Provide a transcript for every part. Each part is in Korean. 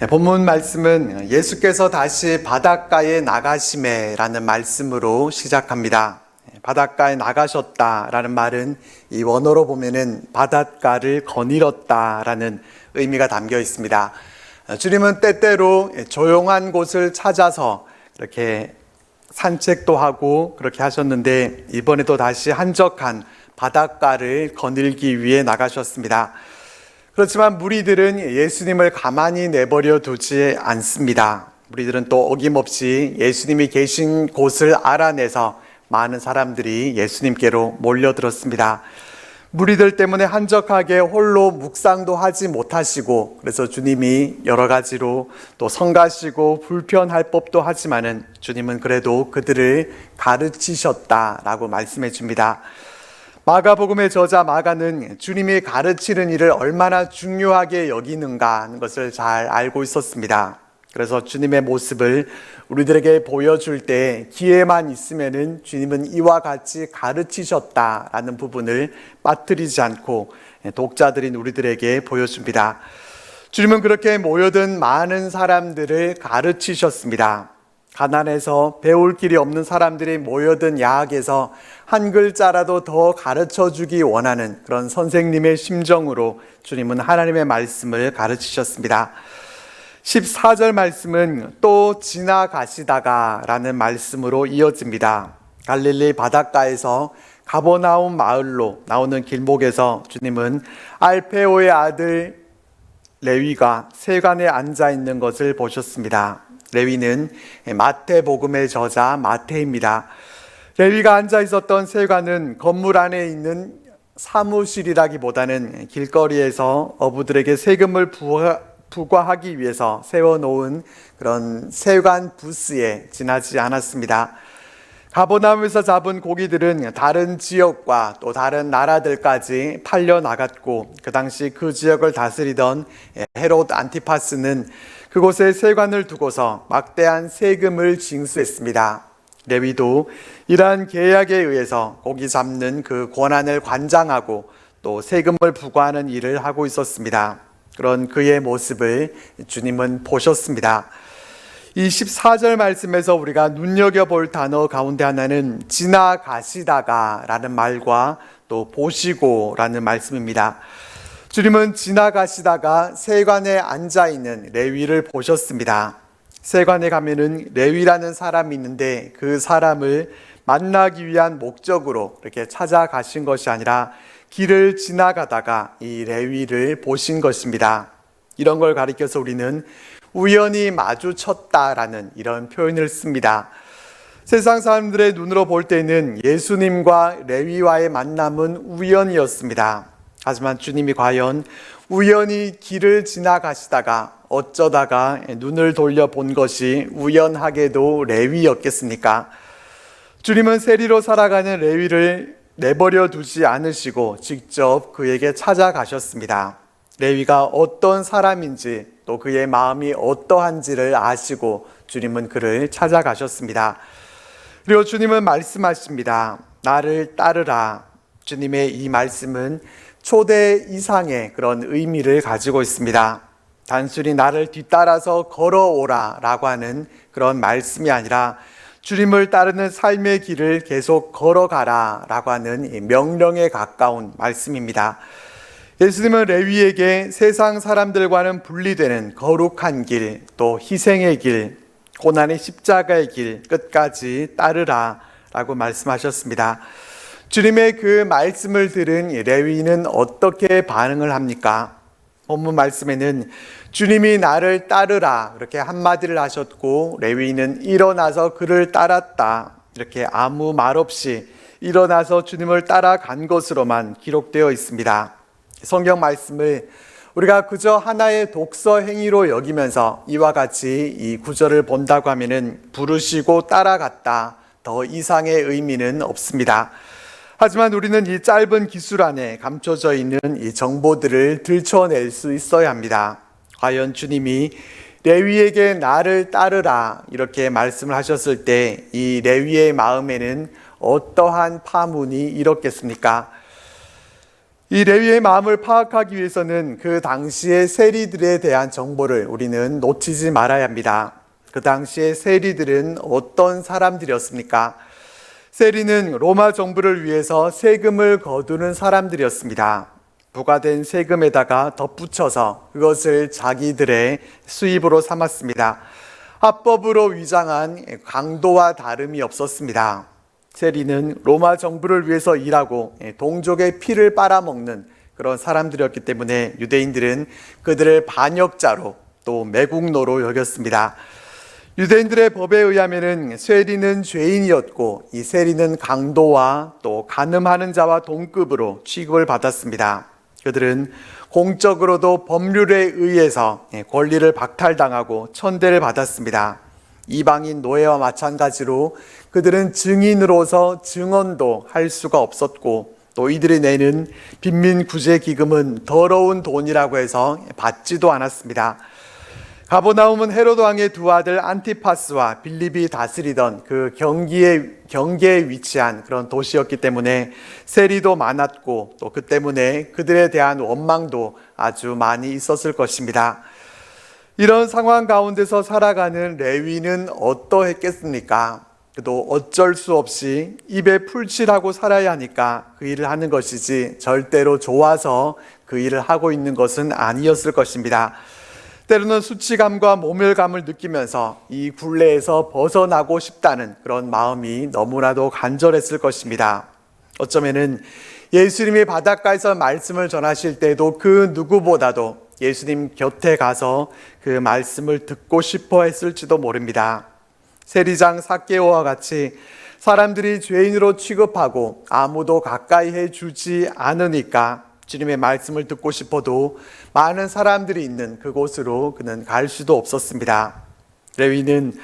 네, 본문 말씀은 예수께서 다시 바닷가에 나가심에라는 말씀으로 시작합니다. 네, 바닷가에 나가셨다라는 말은 이 원어로 보면은 바닷가를 거닐었다라는 의미가 담겨 있습니다. 어, 주님은 때때로 조용한 곳을 찾아서 이렇게 산책도 하고 그렇게 하셨는데 이번에도 다시 한적한 바닷가를 거닐기 위해 나가셨습니다. 그렇지만 무리들은 예수님을 가만히 내버려 두지 않습니다. 무리들은 또 어김없이 예수님이 계신 곳을 알아내서 많은 사람들이 예수님께로 몰려들었습니다. 무리들 때문에 한적하게 홀로 묵상도 하지 못하시고 그래서 주님이 여러 가지로 또 성가시고 불편할 법도 하지만은 주님은 그래도 그들을 가르치셨다라고 말씀해 줍니다. 마가복음의 저자 마가는 주님이 가르치는 일을 얼마나 중요하게 여기는가 하는 것을 잘 알고 있었습니다. 그래서 주님의 모습을 우리들에게 보여줄 때 기회만 있으면은 주님은 이와 같이 가르치셨다라는 부분을 빠뜨리지 않고 독자들인 우리들에게 보여줍니다. 주님은 그렇게 모여든 많은 사람들을 가르치셨습니다. 가난해서 배울 길이 없는 사람들이 모여든 야학에서 한 글자라도 더 가르쳐 주기 원하는 그런 선생님의 심정으로 주님은 하나님의 말씀을 가르치셨습니다. 14절 말씀은 또 지나가시다가 라는 말씀으로 이어집니다. 갈릴리 바닷가에서 가버나움 마을로 나오는 길목에서 주님은 알페오의 아들 레위가 세관에 앉아 있는 것을 보셨습니다. 레위는 마태복음의 저자 마태입니다. 레위가 앉아 있었던 세관은 건물 안에 있는 사무실이라기보다는 길거리에서 어부들에게 세금을 부과하기 위해서 세워놓은 그런 세관 부스에 지나지 않았습니다. 가보나무에서 잡은 고기들은 다른 지역과 또 다른 나라들까지 팔려 나갔고 그 당시 그 지역을 다스리던 헤롯 안티파스는 그곳에 세관을 두고서 막대한 세금을 징수했습니다. 레위도 이러한 계약에 의해서 고기 잡는 그 권한을 관장하고 또 세금을 부과하는 일을 하고 있었습니다. 그런 그의 모습을 주님은 보셨습니다. 이 14절 말씀에서 우리가 눈여겨볼 단어 가운데 하나는 지나가시다가 라는 말과 또 보시고 라는 말씀입니다. 주님은 지나가시다가 세관에 앉아 있는 레위를 보셨습니다. 세관에 가면은 레위라는 사람이 있는데 그 사람을 만나기 위한 목적으로 이렇게 찾아가신 것이 아니라 길을 지나가다가 이 레위를 보신 것입니다. 이런 걸 가리켜서 우리는 우연히 마주쳤다라는 이런 표현을 씁니다. 세상 사람들의 눈으로 볼 때는 예수님과 레위와의 만남은 우연이었습니다. 하지만 주님이 과연 우연히 길을 지나가시다가 어쩌다가 눈을 돌려 본 것이 우연하게도 레위였겠습니까? 주님은 세리로 살아가는 레위를 내버려 두지 않으시고 직접 그에게 찾아가셨습니다. 레위가 어떤 사람인지 또 그의 마음이 어떠한지를 아시고 주님은 그를 찾아가셨습니다. 그리고 주님은 말씀하십니다. 나를 따르라. 주님의 이 말씀은 초대 이상의 그런 의미를 가지고 있습니다. 단순히 나를 뒤따라서 걸어오라 라고 하는 그런 말씀이 아니라 주님을 따르는 삶의 길을 계속 걸어가라 라고 하는 명령에 가까운 말씀입니다. 예수님은 레위에게 세상 사람들과는 분리되는 거룩한 길, 또 희생의 길, 고난의 십자가의 길 끝까지 따르라 라고 말씀하셨습니다. 주님의 그 말씀을 들은 레위는 어떻게 반응을 합니까? 본문 말씀에는 주님이 나를 따르라 이렇게 한마디를 하셨고 레위는 일어나서 그를 따랐다 이렇게 아무 말 없이 일어나서 주님을 따라간 것으로만 기록되어 있습니다. 성경 말씀을 우리가 그저 하나의 독서 행위로 여기면서 이와 같이 이 구절을 본다고 하면은 부르시고 따라갔다 더 이상의 의미는 없습니다. 하지만 우리는 이 짧은 기술 안에 감춰져 있는 이 정보들을 들춰낼 수 있어야 합니다. 과연 주님이 레위에게 나를 따르라 이렇게 말씀을 하셨을 때 이 레위의 마음에는 어떠한 파문이 일었겠습니까? 이 레위의 마음을 파악하기 위해서는 그 당시의 세리들에 대한 정보를 우리는 놓치지 말아야 합니다. 그 당시의 세리들은 어떤 사람들이었습니까? 세리는 로마 정부를 위해서 세금을 거두는 사람들이었습니다. 부과된 세금에다가 덧붙여서 그것을 자기들의 수입으로 삼았습니다. 합법으로 위장한 강도와 다름이 없었습니다. 세리는 로마 정부를 위해서 일하고 동족의 피를 빨아먹는 그런 사람들이었기 때문에 유대인들은 그들을 반역자로 또 매국노로 여겼습니다. 유대인들의 법에 의하면은 세리는 죄인이었고 이 세리는 강도와 또 간음하는 자와 동급으로 취급을 받았습니다. 그들은 공적으로도 법률에 의해서 권리를 박탈당하고 천대를 받았습니다. 이방인 노예와 마찬가지로 그들은 증인으로서 증언도 할 수가 없었고 또 이들이 내는 빈민 구제 기금은 더러운 돈이라고 해서 받지도 않았습니다. 가보나움은 헤로드 왕의 두 아들 안티파스와 빌립이 다스리던 그 경기에 경계에 위치한 그런 도시였기 때문에 세리도 많았고 또 그 때문에 그들에 대한 원망도 아주 많이 있었을 것입니다. 이런 상황 가운데서 살아가는 레위는 어떠했겠습니까? 그도 어쩔 수 없이 입에 풀칠하고 살아야 하니까 그 일을 하는 것이지 절대로 좋아서 그 일을 하고 있는 것은 아니었을 것입니다. 때로는 수치감과 모멸감을 느끼면서 이 굴레에서 벗어나고 싶다는 그런 마음이 너무나도 간절했을 것입니다. 어쩌면은 예수님이 바닷가에서 말씀을 전하실 때도 그 누구보다도 예수님 곁에 가서 그 말씀을 듣고 싶어 했을지도 모릅니다. 세리장 사케오와 같이 사람들이 죄인으로 취급하고 아무도 가까이 해 주지 않으니까 주님의 말씀을 듣고 싶어도 많은 사람들이 있는 그곳으로 그는 갈 수도 없었습니다. 레위는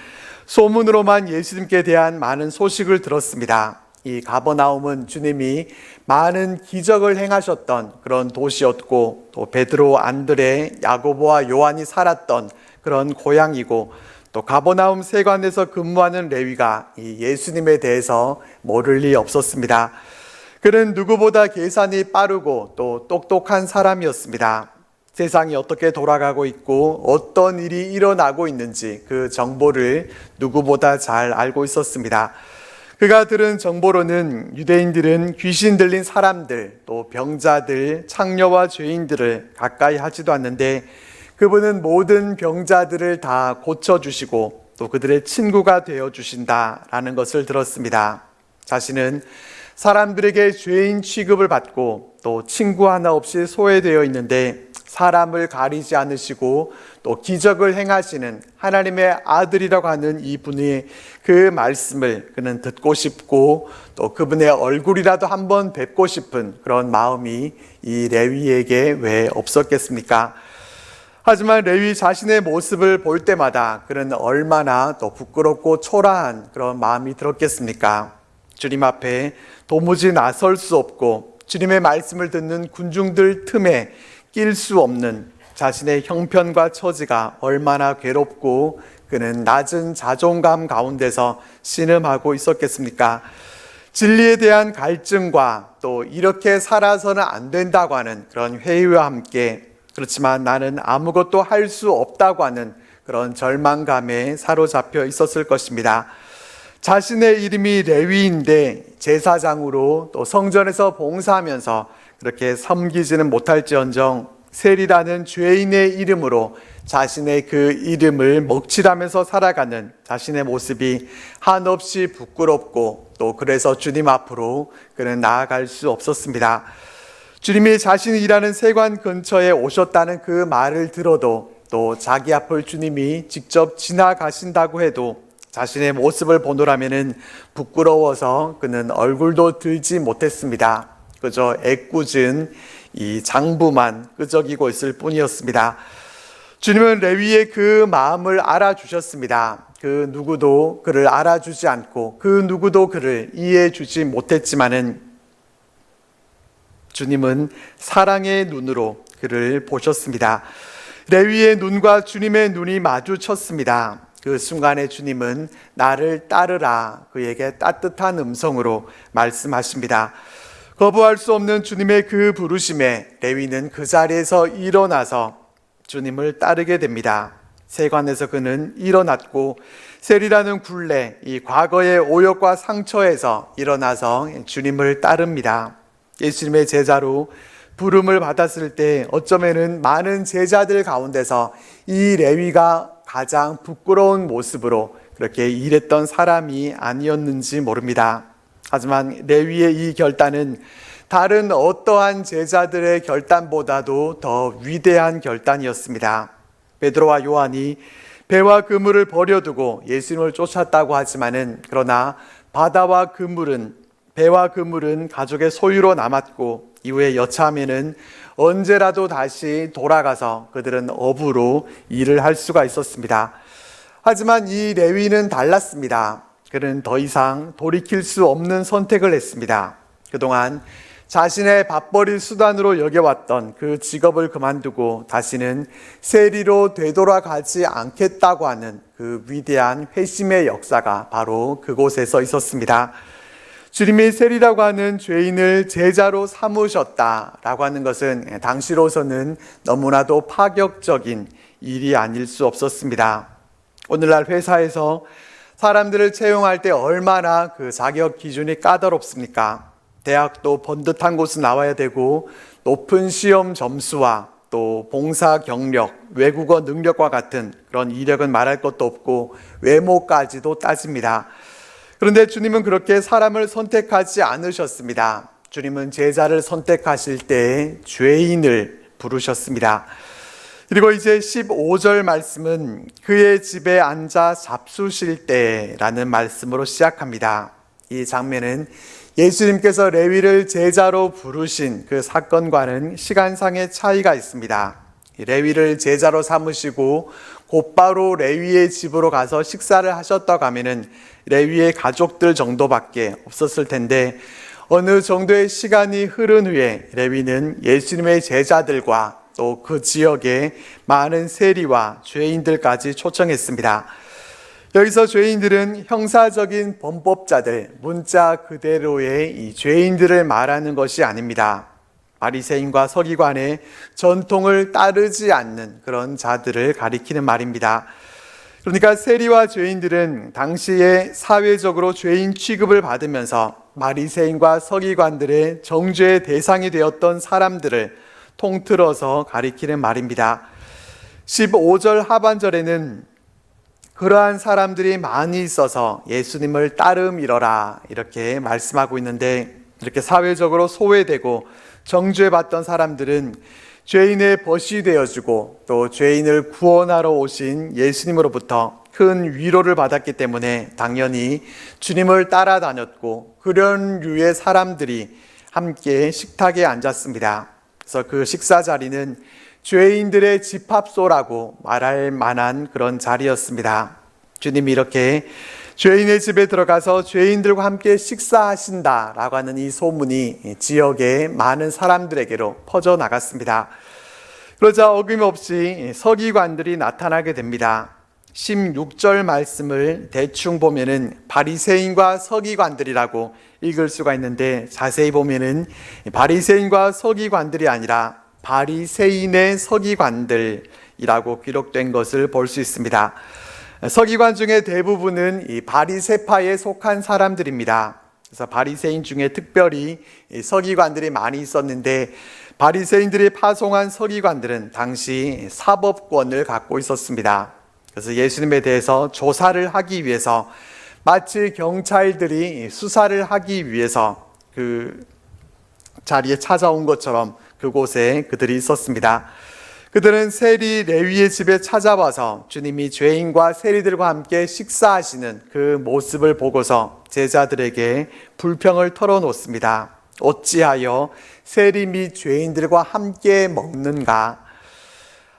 소문으로만 예수님께 대한 많은 소식을 들었습니다. 이 가버나움은 주님이 많은 기적을 행하셨던 그런 도시였고 또 베드로, 안드레, 야고보와 요한이 살았던 그런 고향이고 또 가버나움 세관에서 근무하는 레위가 이 예수님에 대해서 모를 리 없었습니다. 그는 누구보다 계산이 빠르고 또 똑똑한 사람이었습니다. 세상이 어떻게 돌아가고 있고 어떤 일이 일어나고 있는지 그 정보를 누구보다 잘 알고 있었습니다. 그가 들은 정보로는 유대인들은 귀신 들린 사람들, 또 병자들, 창녀와 죄인들을 가까이 하지도 않는데 그분은 모든 병자들을 다 고쳐주시고 또 그들의 친구가 되어 주신다라는 것을 들었습니다. 자신은 사람들에게 죄인 취급을 받고 또 친구 하나 없이 소외되어 있는데 사람을 가리지 않으시고 또 기적을 행하시는 하나님의 아들이라고 하는 이분의 그 말씀을 그는 듣고 싶고 또 그분의 얼굴이라도 한번 뵙고 싶은 그런 마음이 이 레위에게 왜 없었겠습니까? 하지만 레위 자신의 모습을 볼 때마다 그는 얼마나 또 부끄럽고 초라한 그런 마음이 들었겠습니까? 주님 앞에 도무지 나설 수 없고 주님의 말씀을 듣는 군중들 틈에 낄 수 없는 자신의 형편과 처지가 얼마나 괴롭고 그는 낮은 자존감 가운데서 신음하고 있었겠습니까? 진리에 대한 갈증과 또 이렇게 살아서는 안 된다고 하는 그런 회의와 함께 그렇지만 나는 아무것도 할 수 없다고 하는 그런 절망감에 사로잡혀 있었을 것입니다. 자신의 이름이 레위인데 제사장으로 또 성전에서 봉사하면서 그렇게 섬기지는 못할지언정 셀이라는 죄인의 이름으로 자신의 그 이름을 먹칠하면서 살아가는 자신의 모습이 한없이 부끄럽고 또 그래서 주님 앞으로 그는 나아갈 수 없었습니다. 주님이 자신이 일하는 세관 근처에 오셨다는 그 말을 들어도 또 자기 앞을 주님이 직접 지나가신다고 해도 자신의 모습을 보노라면은 부끄러워서 그는 얼굴도 들지 못했습니다. 그저 애꿎은 이 장부만 끄적이고 있을 뿐이었습니다. 주님은 레위의 그 마음을 알아주셨습니다. 그 누구도 그를 알아주지 않고 그 누구도 그를 이해해 주지 못했지만은 주님은 사랑의 눈으로 그를 보셨습니다. 레위의 눈과 주님의 눈이 마주쳤습니다. 그 순간에 주님은 나를 따르라 그에게 따뜻한 음성으로 말씀하십니다. 거부할 수 없는 주님의 그 부르심에 레위는 그 자리에서 일어나서 주님을 따르게 됩니다. 세관에서 그는 일어났고 세리라는 굴레, 이 과거의 오역과 상처에서 일어나서 주님을 따릅니다. 예수님의 제자로 부름을 받았을 때 어쩌면은 많은 제자들 가운데서 이 레위가 가장 부끄러운 모습으로 그렇게 일했던 사람이 아니었는지 모릅니다. 하지만 레위의 이 결단은 다른 어떠한 제자들의 결단보다도 더 위대한 결단이었습니다. 베드로와 요한이 배와 그물을 버려두고 예수님을 쫓았다고 하지만은 그러나 바다와 그물은 배와 그물은 가족의 소유로 남았고 이후에 여차하면은 언제라도 다시 돌아가서 그들은 어부로 일을 할 수가 있었습니다. 하지만 이 레위는 달랐습니다. 그는 더 이상 돌이킬 수 없는 선택을 했습니다. 그동안 자신의 밥벌이 수단으로 여겨왔던 그 직업을 그만두고 다시는 세리로 되돌아가지 않겠다고 하는 그 위대한 회심의 역사가 바로 그곳에서 있었습니다. 주님이 세리라고 하는 죄인을 제자로 삼으셨다라고 하는 것은 당시로서는 너무나도 파격적인 일이 아닐 수 없었습니다. 오늘날 회사에서 사람들을 채용할 때 얼마나 그 자격 기준이 까다롭습니까? 대학도 번듯한 곳을 나와야 되고 높은 시험 점수와 또 봉사 경력, 외국어 능력과 같은 그런 이력은 말할 것도 없고 외모까지도 따집니다. 그런데 주님은 그렇게 사람을 선택하지 않으셨습니다. 주님은 제자를 선택하실 때 죄인을 부르셨습니다. 그리고 이제 15절 말씀은 그의 집에 앉아 잡수실 때라는 말씀으로 시작합니다. 이 장면은 예수님께서 레위를 제자로 부르신 그 사건과는 시간상의 차이가 있습니다. 레위를 제자로 삼으시고 곧바로 레위의 집으로 가서 식사를 하셨다고 하면은 레위의 가족들 정도밖에 없었을 텐데 어느 정도의 시간이 흐른 후에 레위는 예수님의 제자들과 또 그 지역의 많은 세리와 죄인들까지 초청했습니다. 여기서 죄인들은 형사적인 범법자들, 문자 그대로의 이 죄인들을 말하는 것이 아닙니다. 바리새인과 서기관의 전통을 따르지 않는 그런 자들을 가리키는 말입니다. 그러니까 세리와 죄인들은 당시에 사회적으로 죄인 취급을 받으면서 바리새인과 서기관들의 정죄의 대상이 되었던 사람들을 통틀어서 가리키는 말입니다. 15절 하반절에는 그러한 사람들이 많이 있어서 예수님을 따름이러라 이렇게 말씀하고 있는데 이렇게 사회적으로 소외되고 정죄받던 사람들은 죄인의 벗이 되어주고 또 죄인을 구원하러 오신 예수님으로부터 큰 위로를 받았기 때문에 당연히 주님을 따라다녔고 그런 류의 사람들이 함께 식탁에 앉았습니다. 그래서 그 식사 자리는 죄인들의 집합소라고 말할 만한 그런 자리였습니다. 주님이 이렇게 죄인의 집에 들어가서 죄인들과 함께 식사하신다라고 하는 이 소문이 지역의 많은 사람들에게로 퍼져 나갔습니다. 그러자 어김없이 서기관들이 나타나게 됩니다. 16절 말씀을 대충 보면은 바리새인과 서기관들이라고 읽을 수가 있는데 자세히 보면은 바리새인과 서기관들이 아니라 바리새인의 서기관들이라고 기록된 것을 볼 수 있습니다. 서기관 중에 대부분은 이 바리새파에 속한 사람들입니다. 그래서 바리새인 중에 특별히 서기관들이 많이 있었는데 바리새인들이 파송한 서기관들은 당시 사법권을 갖고 있었습니다. 그래서 예수님에 대해서 조사를 하기 위해서 마치 경찰들이 수사를 하기 위해서 그 자리에 찾아온 것처럼 그곳에 그들이 있었습니다. 그들은 세리 레위의 집에 찾아와서 주님이 죄인과 세리들과 함께 식사하시는 그 모습을 보고서 제자들에게 불평을 털어놓습니다. 어찌하여 세리 및 죄인들과 함께 먹는가?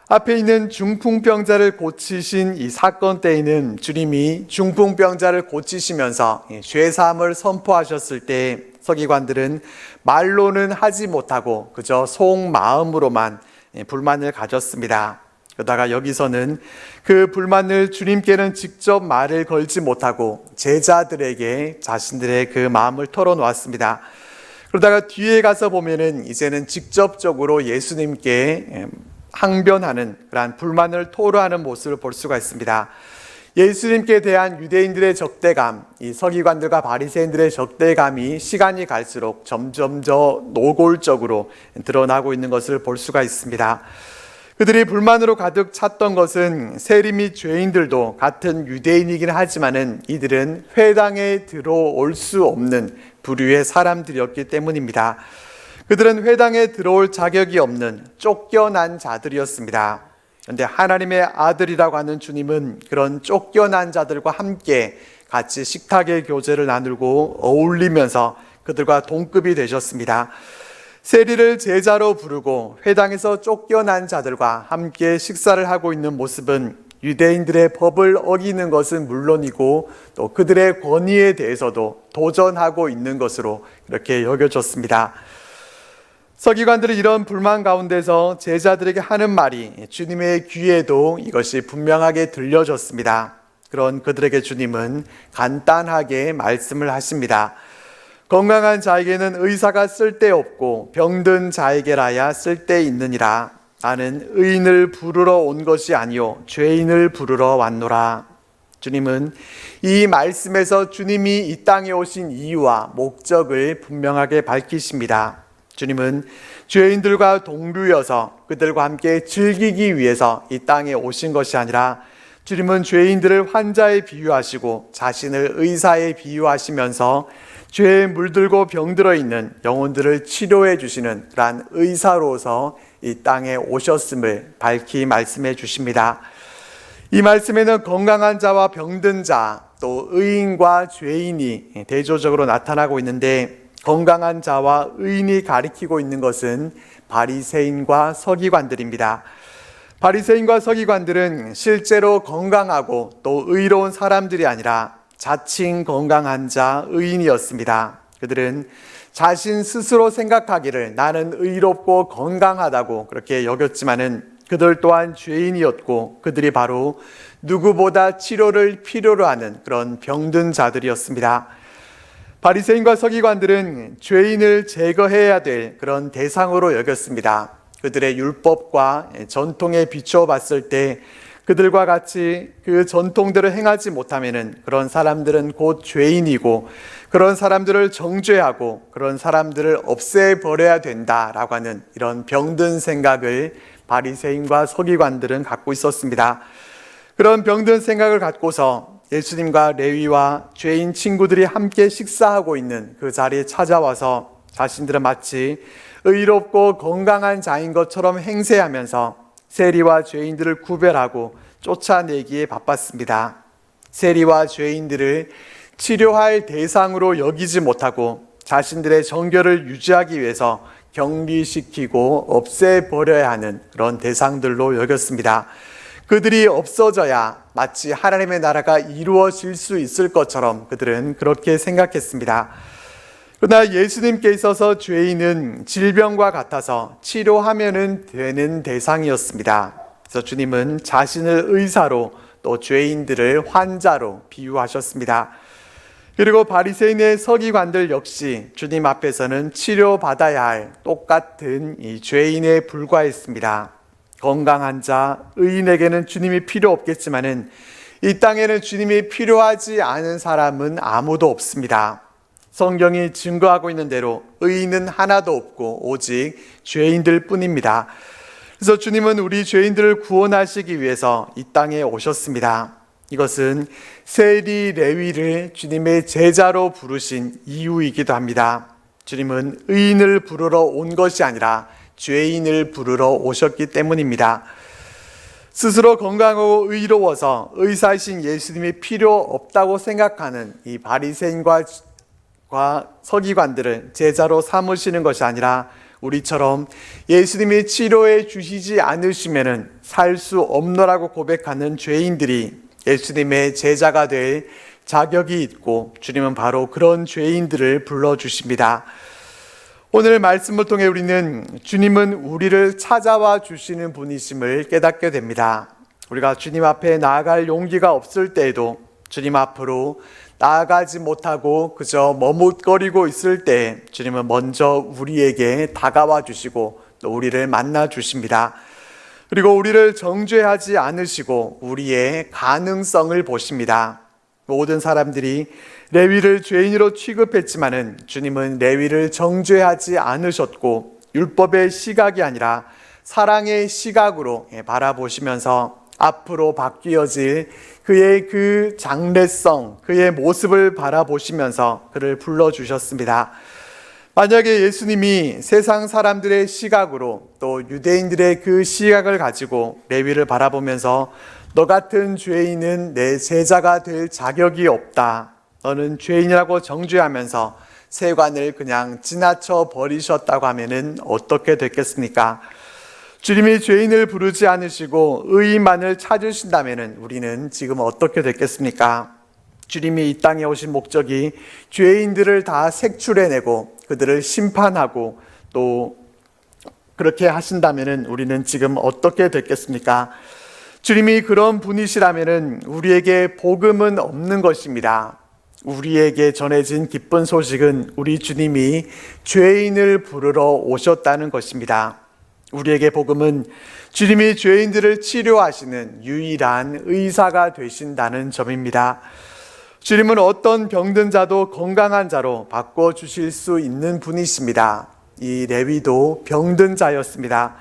앞에 있는 중풍병자를 고치신 이 사건 때에는 주님이 중풍병자를 고치시면서 죄사함을 선포하셨을 때 서기관들은 말로는 하지 못하고 그저 속마음으로만 불만을 가졌습니다. 그러다가 여기서는 그 불만을 주님께는 직접 말을 걸지 못하고 제자들에게 자신들의 그 마음을 털어놓았습니다. 그러다가 뒤에 가서 보면은 이제는 직접적으로 예수님께 항변하는 그러한 불만을 토로하는 모습을 볼 수가 있습니다. 예수님께 대한 유대인들의 적대감, 이 서기관들과 바리새인들의 적대감이 시간이 갈수록 점점 더 노골적으로 드러나고 있는 것을 볼 수가 있습니다. 그들이 불만으로 가득 찼던 것은 세리 및 죄인들도 같은 유대인이긴 하지만은 이들은 회당에 들어올 수 없는 부류의 사람들이었기 때문입니다. 그들은 회당에 들어올 자격이 없는 쫓겨난 자들이었습니다. 그런데 하나님의 아들이라고 하는 주님은 그런 쫓겨난 자들과 함께 같이 식탁의 교제를 나누고 어울리면서 그들과 동급이 되셨습니다. 세리를 제자로 부르고 회당에서 쫓겨난 자들과 함께 식사를 하고 있는 모습은 유대인들의 법을 어기는 것은 물론이고 또 그들의 권위에 대해서도 도전하고 있는 것으로 이렇게 여겨졌습니다. 서기관들은 이런 불만 가운데서 제자들에게 하는 말이 주님의 귀에도 이것이 분명하게 들려졌습니다. 그런 그들에게 주님은 간단하게 말씀을 하십니다. 건강한 자에게는 의사가 쓸데없고 병든 자에게라야 쓸데있느니라. 나는 의인을 부르러 온 것이 아니요 죄인을 부르러 왔노라. 주님은 이 말씀에서 주님이 이 땅에 오신 이유와 목적을 분명하게 밝히십니다. 주님은 죄인들과 동류여서 그들과 함께 즐기기 위해서 이 땅에 오신 것이 아니라 주님은 죄인들을 환자에 비유하시고 자신을 의사에 비유하시면서 죄에 물들고 병들어 있는 영혼들을 치료해 주시는 그러한 의사로서 이 땅에 오셨음을 밝히 말씀해 주십니다. 이 말씀에는 건강한 자와 병든 자, 또 의인과 죄인이 대조적으로 나타나고 있는데 건강한 자와 의인이 가리키고 있는 것은 바리새인과 서기관들입니다. 바리새인과 서기관들은 실제로 건강하고 또 의로운 사람들이 아니라 자칭 건강한 자 의인이었습니다. 그들은 자신 스스로 생각하기를 나는 의롭고 건강하다고 그렇게 여겼지만은 그들 또한 죄인이었고 그들이 바로 누구보다 치료를 필요로 하는 그런 병든 자들이었습니다. 바리새인과 서기관들은 죄인을 제거해야 될 그런 대상으로 여겼습니다. 그들의 율법과 전통에 비추어 봤을 때 그들과 같이 그 전통들을 행하지 못하면은 그런 사람들은 곧 죄인이고 그런 사람들을 정죄하고 그런 사람들을 없애버려야 된다라고 하는 이런 병든 생각을 바리새인과 서기관들은 갖고 있었습니다. 그런 병든 생각을 갖고서 예수님과 레위와 죄인 친구들이 함께 식사하고 있는 그 자리에 찾아와서 자신들은 마치 의롭고 건강한 자인 것처럼 행세하면서 세리와 죄인들을 구별하고 쫓아내기에 바빴습니다. 세리와 죄인들을 치료할 대상으로 여기지 못하고 자신들의 정결을 유지하기 위해서 격리시키고 없애버려야 하는 그런 대상들로 여겼습니다. 그들이 없어져야 마치 하나님의 나라가 이루어질 수 있을 것처럼 그들은 그렇게 생각했습니다. 그러나 예수님께 있어서 죄인은 질병과 같아서 치료하면 되는 대상이었습니다. 그래서 주님은 자신을 의사로 또 죄인들을 환자로 비유하셨습니다. 그리고 바리새인의 서기관들 역시 주님 앞에서는 치료받아야 할 똑같은 이 죄인에 불과했습니다. 건강한 자, 의인에게는 주님이 필요 없겠지만은 이 땅에는 주님이 필요하지 않은 사람은 아무도 없습니다. 성경이 증거하고 있는 대로 의인은 하나도 없고 오직 죄인들 뿐입니다. 그래서 주님은 우리 죄인들을 구원하시기 위해서 이 땅에 오셨습니다. 이것은 세리 레위를 주님의 제자로 부르신 이유이기도 합니다. 주님은 의인을 부르러 온 것이 아니라 죄인을 부르러 오셨기 때문입니다. 스스로 건강하고 의로워서 의사이신 예수님이 필요 없다고 생각하는 이 바리새인과 서기관들을 제자로 삼으시는 것이 아니라 우리처럼 예수님이 치료해 주시지 않으시면은 살 수 없노라고 고백하는 죄인들이 예수님의 제자가 될 자격이 있고 주님은 바로 그런 죄인들을 불러 주십니다. 오늘 말씀을 통해 우리는 주님은 우리를 찾아와 주시는 분이심을 깨닫게 됩니다. 우리가 주님 앞에 나아갈 용기가 없을 때에도 주님 앞으로 나아가지 못하고 그저 머뭇거리고 있을 때 주님은 먼저 우리에게 다가와 주시고 또 우리를 만나 주십니다. 그리고 우리를 정죄하지 않으시고 우리의 가능성을 보십니다. 모든 사람들이 레위를 죄인으로 취급했지만은 주님은 레위를 정죄하지 않으셨고 율법의 시각이 아니라 사랑의 시각으로 예, 바라보시면서 앞으로 바뀌어질 그의 그 장래성, 그의 모습을 바라보시면서 그를 불러주셨습니다. 만약에 예수님이 세상 사람들의 시각으로 또 유대인들의 그 시각을 가지고 레위를 바라보면서 너 같은 죄인은 내 제자가 될 자격이 없다. 너는 죄인이라고 정죄하면서 세관을 그냥 지나쳐 버리셨다고 하면은 어떻게 됐겠습니까? 주님이 죄인을 부르지 않으시고 의인만을 찾으신다면은 우리는 지금 어떻게 됐겠습니까? 주님이 이 땅에 오신 목적이 죄인들을 다 색출해내고 그들을 심판하고 또 그렇게 하신다면은 우리는 지금 어떻게 됐겠습니까? 주님이 그런 분이시라면은 우리에게 복음은 없는 것입니다. 우리에게 전해진 기쁜 소식은 우리 주님이 죄인을 부르러 오셨다는 것입니다. 우리에게 복음은 주님이 죄인들을 치료하시는 유일한 의사가 되신다는 점입니다. 주님은 어떤 병든 자도 건강한 자로 바꿔 주실 수 있는 분이십니다. 이 레위도 병든 자였습니다.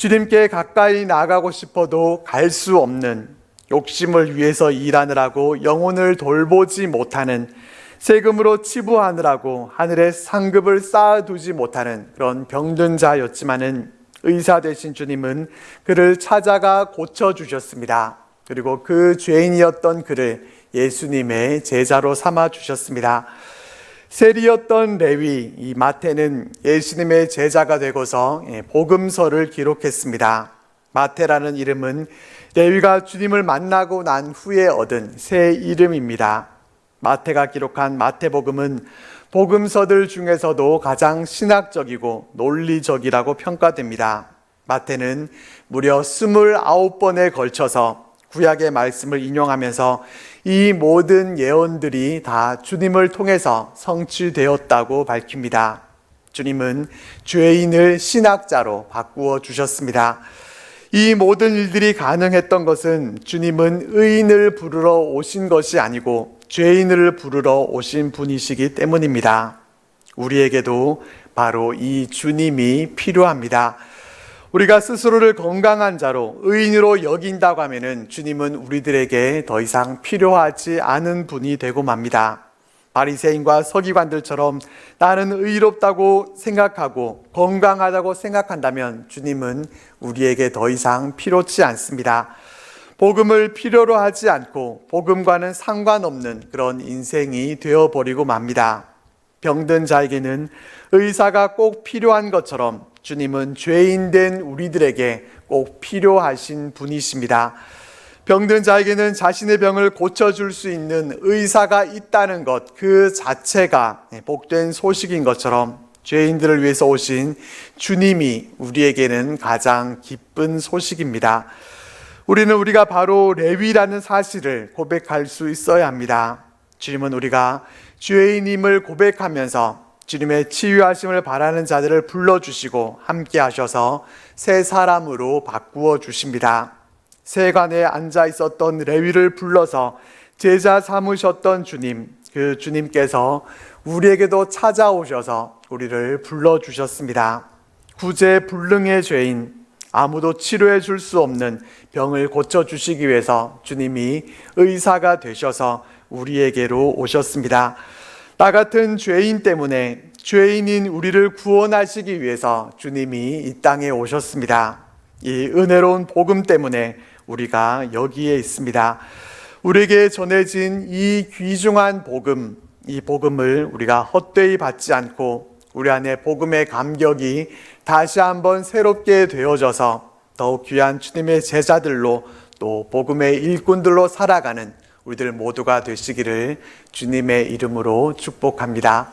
주님께 가까이 나가고 싶어도 갈 수 없는 욕심을 위해서 일하느라고 영혼을 돌보지 못하는 세금으로 치부하느라고 하늘에 상급을 쌓아두지 못하는 그런 병든 자였지만은 의사 되신 주님은 그를 찾아가 고쳐주셨습니다. 그리고 그 죄인이었던 그를 예수님의 제자로 삼아 주셨습니다. 세리였던 레위, 이 마태는 예수님의 제자가 되고서 예, 복음서를 기록했습니다. 마태라는 이름은 레위가 주님을 만나고 난 후에 얻은 새 이름입니다. 마태가 기록한 마태복음은 복음서들 중에서도 가장 신학적이고 논리적이라고 평가됩니다. 마태는 무려 29번에 걸쳐서 구약의 말씀을 인용하면서 이 모든 예언들이 다 주님을 통해서 성취되었다고 밝힙니다. 주님은 죄인을 신학자로 바꾸어 주셨습니다. 이 모든 일들이 가능했던 것은 주님은 의인을 부르러 오신 것이 아니고 죄인을 부르러 오신 분이시기 때문입니다. 우리에게도 바로 이 주님이 필요합니다. 우리가 스스로를 건강한 자로 의인으로 여긴다고 하면은 주님은 우리들에게 더 이상 필요하지 않은 분이 되고 맙니다. 바리새인과 서기관들처럼 나는 의롭다고 생각하고 건강하다고 생각한다면 주님은 우리에게 더 이상 필요치 않습니다. 복음을 필요로 하지 않고 복음과는 상관없는 그런 인생이 되어버리고 맙니다. 병든 자에게는 의사가 꼭 필요한 것처럼 주님은 죄인 된 우리들에게 꼭 필요하신 분이십니다. 병든 자에게는 자신의 병을 고쳐줄 수 있는 의사가 있다는 것, 그 자체가 복된 소식인 것처럼 죄인들을 위해서 오신 주님이 우리에게는 가장 기쁜 소식입니다. 우리는 우리가 바로 레위라는 사실을 고백할 수 있어야 합니다. 주님은 우리가 죄인임을 고백하면서 주님의 치유하심을 바라는 자들을 불러주시고 함께 하셔서 새 사람으로 바꾸어 주십니다. 세관에 앉아 있었던 레위를 불러서 제자 삼으셨던 주님, 그 주님께서 우리에게도 찾아오셔서 우리를 불러주셨습니다. 구제 불능의 죄인, 아무도 치료해 줄 수 없는 병을 고쳐 주시기 위해서 주님이 의사가 되셔서 우리에게로 오셨습니다. 나 같은 죄인 때문에 죄인인 우리를 구원하시기 위해서 주님이 이 땅에 오셨습니다. 이 은혜로운 복음 때문에 우리가 여기에 있습니다. 우리에게 전해진 이 귀중한 복음, 이 복음을 우리가 헛되이 받지 않고 우리 안에 복음의 감격이 다시 한번 새롭게 되어져서 더욱 귀한 주님의 제자들로 또 복음의 일꾼들로 살아가는 우리들 모두가 되시기를 주님의 이름으로 축복합니다.